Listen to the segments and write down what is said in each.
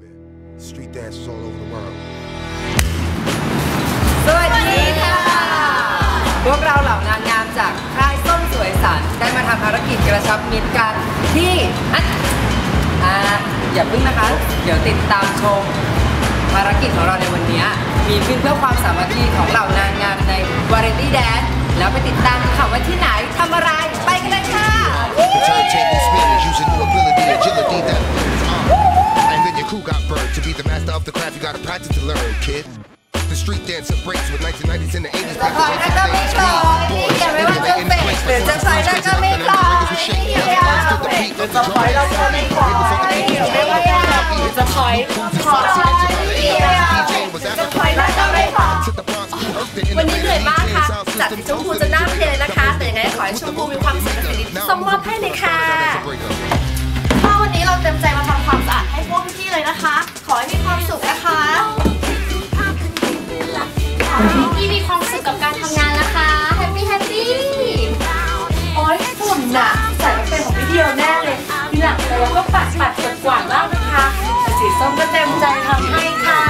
Yeah, man. Street dancers all over the world. สวัสดีค่ะ พวกเราเหล่านางงามจากค่ายส้มสวยสันได้มาทำภารกิจกระชับมิตรกันที่อะอ่าอย่าพึ่งนะคะ เดี๋ยวติดตามชม ภารกิจของเราในวันนี้มีขึ้นเพื่อความสามัคคีของเหล่านางงามในวาไรตี้แดนแล้วไปติดตามกันค่ะว่าที่ไหน crew got burned. To be the master of the craft, you gotta practice to learn, kid. The street dancer breaks with 1990s and the 80s. จะถอยแล้วก็ไม่ถอยอย่าไม่ว่าจะเฟกหรือจะถอยแล้วก็ไม่ถอยอย่าไม่ว่าจะเฟกหรือจะถอยแล้วก็ไม่ถอยอย่าไม่ว่าจะถอยถอยจะถอยแล้วก็ไม่ถอยวันนี้เหนื่อยมากค่ะจากที่ชมพูจะหน้าเพลเลยนะคะ แต่ยังไงขอให้ชมพูมีความสุขและสิ่งดีๆส่งมอบให้เลยค่ะ นน่ะใส่มาเป็นของพี่เดียวแน่เลยทีหลังเราก็ปัดปัดกวาดกวาดบ้างนะคะแต่สีส้มก็เต็มใจทำให้ค่ะ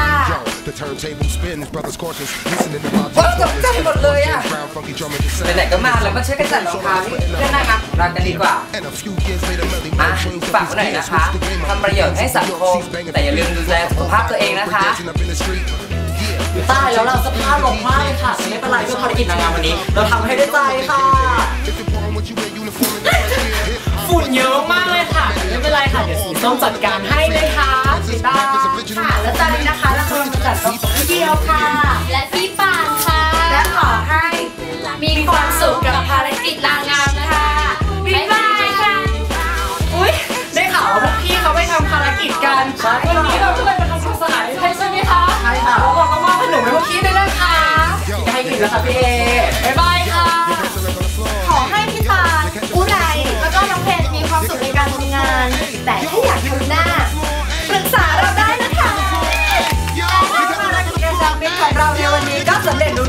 The turntable spins, brothers cautious, listening to my พวกเราตกใจหมดเลยอะ Brown funky drumming the ไหนๆก็มาแล้วมาช่วยกันจัดรองเท้าที่เพื่อนได้มารักกันดีกว่า And a few years later, Melly อะ Mel changed ฝาก up ไว้ his หน่อย gears, นะคะ switched the game up. ทำประโยชน์ให้สังคม แต่อย่าลืมดูแลสุขภาพตัวเองนะคะ Dancing up in the street. Yeah. ตายแล้วเราสภาพลงมากเลยค่ะแต่ไม่เป็นไรเพื่อภารกิจนางงามวันนี้ เราทำให้ด้วยใจค่ะ เยอะมากเลยค่ะแต่ไม่เป็นไรค่ะ เดี๋ยวสีส้มจัดการให้เลยค่ะสีตาค่ะ แล้วตอนนี้นะคะเรากำลังจะจัดโต๊ะของพี่เดียวค่ะ และพี่ปานค่ะ และขอให้มีความสุขกับภารกิจนางงามค่ะบ๊ายบายค่ะ อุ้ยได้ข่าวว่าพวกพี่เขาไปทำภารกิจกันวันนี้เราก็เลย